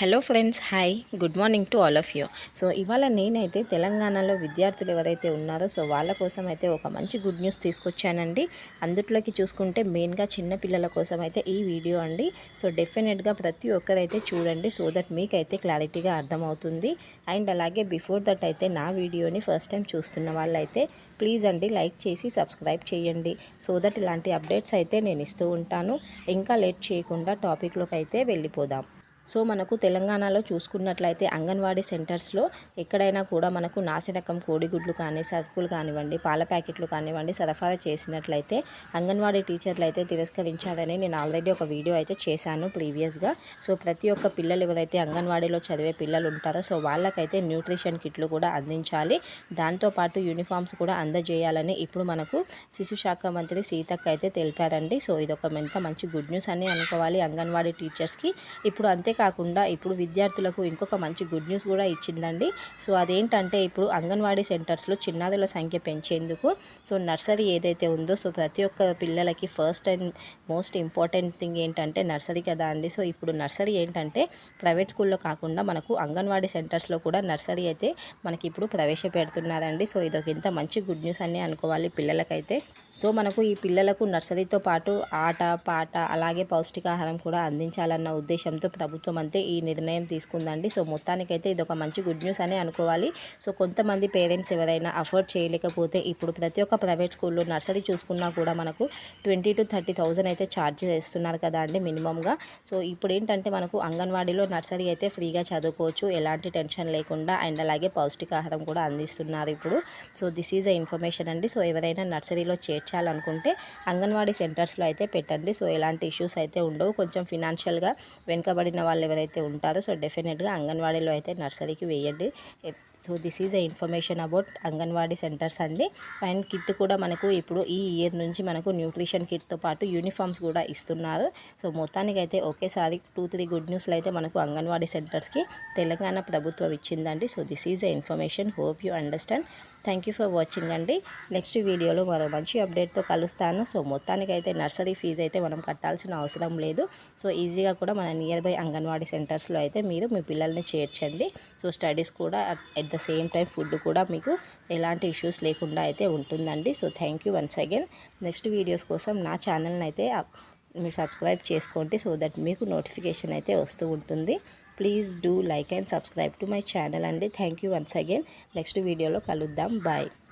Hello friends hi. Good morning to all of you. So ఇవాళ నేనైతే తెలంగాణలో విద్యార్థులు ఎవరైతే ఉన్నారో సో వాళ్ళ కోసం అయితే ఒక మంచి గుడ్ న్యూస్ తీసుకొచ్చానండి. అందుట్లోకి చూసుకుంటే మెయిన్గా చిన్న పిల్లల కోసం అయితే ఈ వీడియో అండి. సో డెఫినెట్గా ప్రతి ఒక్కరైతే చూడండి సో దట్ మీకైతే క్లారిటీగా అర్థమవుతుంది. అండ్ అలాగే బిఫోర్ దట్ అయితే నా వీడియోని ఫస్ట్ టైం చూస్తున్న వాళ్ళైతే ప్లీజ్ అండి లైక్ చేసి సబ్స్క్రైబ్ చేయండి. సో దట్ ఇలాంటి అప్డేట్స్ అయితే నేను ఇస్తూ ఉంటాను. ఇంకా లేట్ చేయకుండా టాపిక్లోకి అయితే వెళ్ళిపోదాం. సో మనకు తెలంగాణలో చూసుకున్నట్లయితే అంగన్వాడీ సెంటర్స్లో ఎక్కడైనా కూడా మనకు నాసిరకం కోడిగుడ్లు కానీ సరుకులు కానివ్వండి పాల ప్యాకెట్లు కానివ్వండి సరఫరా చేసినట్లయితే అంగన్వాడీ టీచర్లు అయితే తిరస్కరించాలని నేను ఆల్రెడీ ఒక వీడియో అయితే చేశాను ప్రీవియస్గా. సో ప్రతి ఒక్క పిల్లలు ఎవరైతే అంగన్వాడీలో చదివే పిల్లలు ఉంటారో సో వాళ్ళకైతే న్యూట్రిషన్ కిట్లు కూడా అందించాలి. దాంతోపాటు యూనిఫామ్స్ కూడా అందజేయాలని ఇప్పుడు మనకు శిశు శాఖ మంత్రి సీతక్క అయితే తెలిపారండి. సో ఇదొక ఎంత మంచి గుడ్ న్యూస్ అని అనుకోవాలి అంగన్వాడీ టీచర్స్కి. ఇప్పుడు అంతే అంతేకాకుండా ఇప్పుడు విద్యార్థులకు ఇంకొక మంచి గుడ్ న్యూస్ కూడా ఇచ్చిందండి. సో అదేంటంటే ఇప్పుడు అంగన్వాడీ సెంటర్స్లో చిన్నారుల సంఖ్య పెంచేందుకు సో నర్సరీ ఏదైతే ఉందో సో ప్రతి ఒక్క పిల్లలకి first and most important thing ఏంటంటే నర్సరీ కదా అండి. సో ఇప్పుడు నర్సరీ ఏంటంటే ప్రైవేట్ స్కూల్లో కాకుండా మనకు అంగన్వాడీ సెంటర్స్లో కూడా నర్సరీ అయితే మనకి ఇప్పుడు ప్రవేశపెడుతున్నారండి. సో ఇదొక ఇంత మంచి గుడ్ న్యూస్ అని అనుకోవాలి పిల్లలకైతే. సో మనకు ఈ పిల్లలకు నర్సరీతో పాటు ఆట పాట అలాగే పౌష్టికాహారం కూడా అందించాలన్న ఉద్దేశంతో ప్రభుత్వం ప్రభుత్వం అంతే ఈ నిర్ణయం తీసుకుందండి. సో మొత్తానికైతే ఇది ఒక మంచి గుడ్ న్యూస్ అని అనుకోవాలి. సో కొంతమంది పేరెంట్స్ ఎవరైనా అఫోర్డ్ చేయలేకపోతే ఇప్పుడు ప్రతి ఒక్క ప్రైవేట్ స్కూల్లో నర్సరీ చూసుకున్నా కూడా మనకు ట్వంటీ టు థర్టీ థౌజండ్ అయితే ఛార్జ్ చేస్తున్నారు కదా అండి మినిమంగా. సో ఇప్పుడు ఏంటంటే మనకు అంగన్వాడీలో నర్సరీ అయితే ఫ్రీగా చదువుకోవచ్చు. ఎలాంటి టెన్షన్ లేకుండా అండ్ అలాగే పౌష్టికాహారం కూడా అందిస్తున్నారు ఇప్పుడు. So this is a information అండి. సో ఎవరైనా నర్సరీలో చేర్చాలనుకుంటే అంగన్వాడీ సెంటర్స్లో అయితే పెట్టండి. సో ఎలాంటి ఇష్యూస్ అయితే ఉండవు. కొంచెం ఫినాన్షియల్గా వెనుకబడిన వాళ్ళు ఎవరైతే ఉంటారో సో డెఫినెట్గా అంగన్వాడీలో అయితే నర్సరీకి వేయండి. So this is a information about anganwadi centres and. Kit kit కూడా మనకు ఇప్పుడు ఈ ఇయర్ నుంచి మనకు న్యూట్రిషన్ కిట్తో పాటు యూనిఫామ్స్ కూడా ఇస్తున్నారు. సో మొత్తానికైతే ఒకేసారి టూ త్రీ గుడ్ న్యూస్లు అయితే మనకు అంగన్వాడీ సెంటర్స్కి తెలంగాణ ప్రభుత్వం ఇచ్చిందండి. So this is a information. Hope you understand. Thank you for watching అండి. నెక్స్ట్ వీడియోలో మరో మంచి అప్డేట్తో కలుస్తాను. సో మొత్తానికైతే నర్సరీ ఫీజు అయితే మనం కట్టాల్సిన అవసరం లేదు. సో ఈజీగా కూడా మన నియర్ బై అంగన్వాడీ సెంటర్స్లో అయితే మీరు మీ పిల్లల్ని చేర్చండి. సో స్టడీస్ కూడా at the same time food కూడా మీకు ఎలాంటి ఇష్యూస్ లేకుండా అయితే ఉంటుందండి. So thank you once again next videos కోసం నా ఛానల్ని అయితే మీరు సబ్స్క్రైబ్ చేసుకోండి సో దట్ మీకు నోటిఫికేషన్ అయితే వస్తూ ఉంటుంది. Please do like and subscribe to my channel అండి. Thank you once again next వీడియోలో కలుద్దాం. బాయ్